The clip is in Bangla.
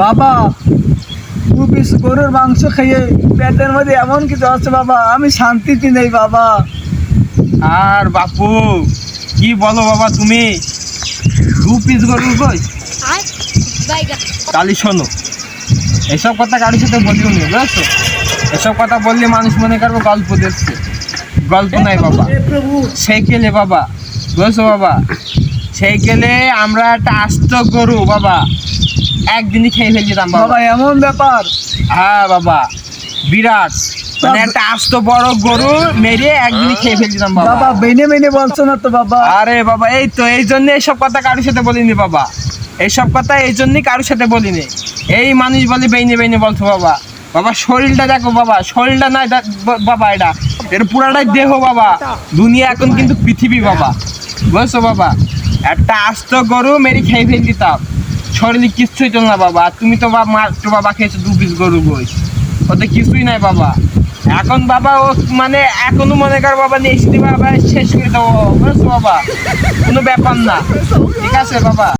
বাবা দু পিস গরুর মাংস খেয়ে পেটের মধ্যে এমন কিছু আছে বাবা আমি শান্তিতে নেই বাবা। আর বাপু কি বলো বাবা তুমি? দু পিস গরুর গোস তাহলে শোনো। এসব কথা কারোর সাথে বলিও নি বুঝছ? এসব কথা বললে মানুষ মনে করবে গল্প দেখছে। গল্প নাই বাবা। সেই কেলে বাবা বুঝছ বাবা? সেই কেলে আমরা একটা আস্ত গরু বাবা। একদিনই খেয়ে ফেলছিলাম বাবা। বাবা এমন ব্যাপার। হ্যাঁ বাবা। বিরাট। মানে একটা আস্ত বড় গরু মেরে একদিনই খেয়ে ফেলছিলাম বাবা। বাবা বেনে মেনে বলছো না তো বাবা। আরে বাবা এই তো এই জন্য এইসব কথা কারোর সাথে বলিনি বাবা। এইসব কথা এই জন্যই কারোর সাথে বলিনি। এই মানুষ বলে বেইনে বেইনে বলছো বাবা। বাবা শরীরটা দেখো বাবা। শরীরটা নাই বাবা এটা। এর পুরাটাই দেহ বাবা। দুনিয়া এখন কিন্তু পৃথিবী বাবা। বুঝছ বাবা? একটা আস্ত গরু মেরে খেয়ে ফেল দিতাম শরীরে কিচ্ছুই তো না বাবা। তুমি তো বাবা মার তো বাবা খেয়েছো দু পিস গরু বই। ওতে কিছুই নাই বাবা। এখন বাবা ও মানে এখনও মনে কর বাবা নিয়ে বাবা শেষ করে দেবো। বাবা? কোনো ব্যাপার না। ঠিক আছে বাবা।